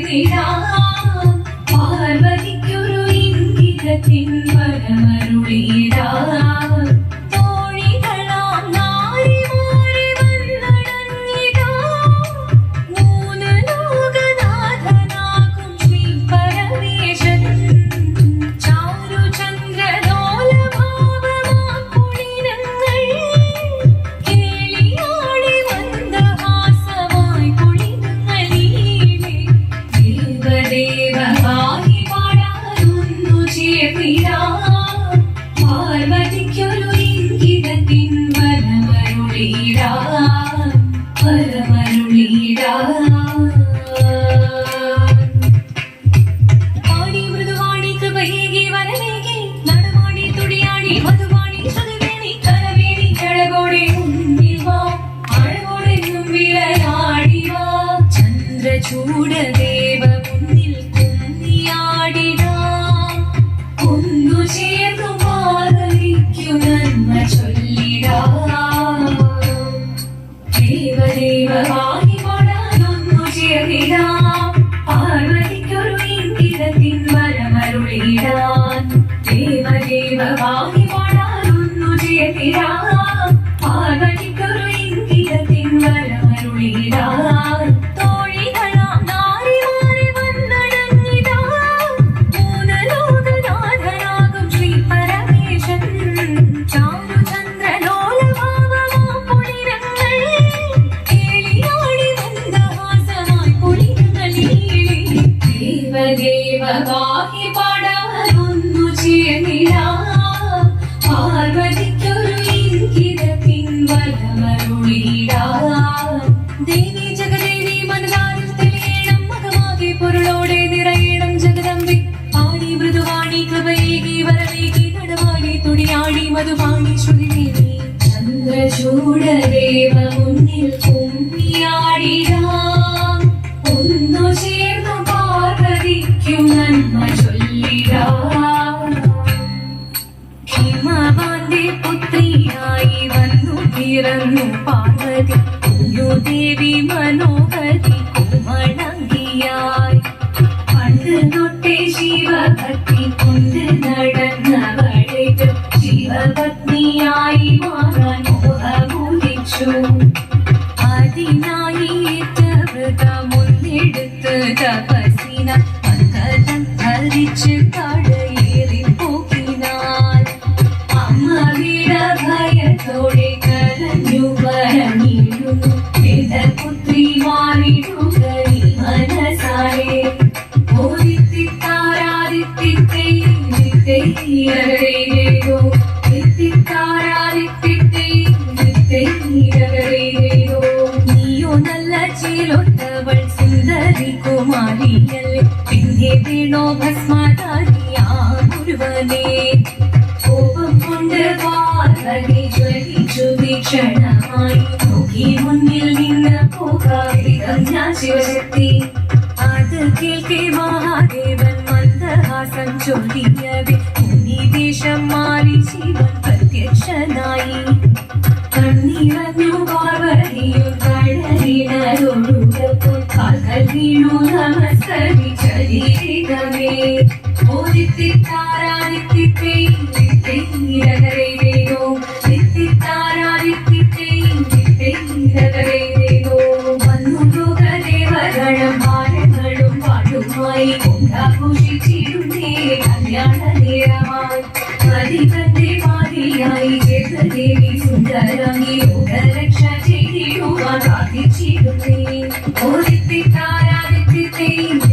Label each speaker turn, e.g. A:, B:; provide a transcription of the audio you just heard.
A: 你呀。ചൂടദേവ മുന്നിൽ കുന്നിയാടിടാം ഒന്നു ചേർന്നു മാറിക്കു നന്മ ചൊല്ലിടാം ദേവദേവ വാങ്ങിക്കൊടാനൊന്നു ചേർന്നിടാം പാർവതിക്കൊരു ഇന്ദിരത്തിൻ വരമരുളിടാൻ ദേവദേവ വാങ്ങിക്കൊടാനൊന്നു ചേർന്നിടാം ദേവദേവ ഗാഹി പാടാനൊന്നു ചേർന്നിടാ. പാർവതിക്കൊരു ഇംഗിതത്തിൻ വലമരുളിടാ ദേവി ജഗദേവി മനതാരിൽ തെളിയണം മകമാകെ പൊരുളോടെ നിറയണം ജഗദമ്പി. ആടി മൃദുവാണി കൃപയേകി വരവേകി നടവാടി തുടിയാടി മധുവാണി ശ്രുതിദേവി ചന്ദ്രചൂടദേവ മുന്നിൽ കുമ്മിയാടിടാം மணு பார்வதி யோ தேவி மனோகதி கோமளங்கியாய் பண்டு தொட்டே சிவபக்தி கொண்டு நடந்தவழைத்து சிவபத்னியாய் மாற மோகமுதிச்சு அதினாயி தவிர்த்த முன்னெடுத்து தபசின அந்த தரிச்சு காடு നീയോ നല്ല ചിലൊത്തവൾ സുന്ദരി കുമാരിയല്ലേ പിന്നെ വീണോ ഭസ്മധാരിയാ ഗുരുവനേ കോപം കൊണ്ട് പാർവതി ജ്വലിച്ചു വീക്ഷണമായി നോക്കി മുന്നിൽ നിന്ന് പോകാം ഞാൻ ശിവശക്തി അത് കേൾക്കെ മഹാദേവൻ മന്ദഹാസം ചൊല്ലിയവേ. ಜೊಂಡು ಕಾಕೀಣು ನಮಸ್ಕರಿ ಚಲಿರಿಗವೇ ಓದಿತ್ತಿತ್ತಾರಾ ನಿತ್ತಿತ್ತೆ ನಿತ್ತೆ ನೀರಗರೆಯಿದೇನೋ ನಿತ್ತಿತ್ತಾರಾ ನಿತ್ತಿತ್ತೆ ನಿತ್ತೆ ನೀರಗರೆಯಿದೇನೋ ಮನು ಯೋಗ ದೇವರಣ ಪಾಠಗಳು ಪಾಡುಮಾಯಿ ಕೊಂಡ ಖುಷಿ ಚಿರುನೇ ಕಲ್ಯಾಣ ನೇರಮಾಯಿ ಮದಿ ಕಂದೆ ಮಾರಿಯಾಯಿ ಜೇತದೇವಿ ಸುಂದರಾಗಿ ಓ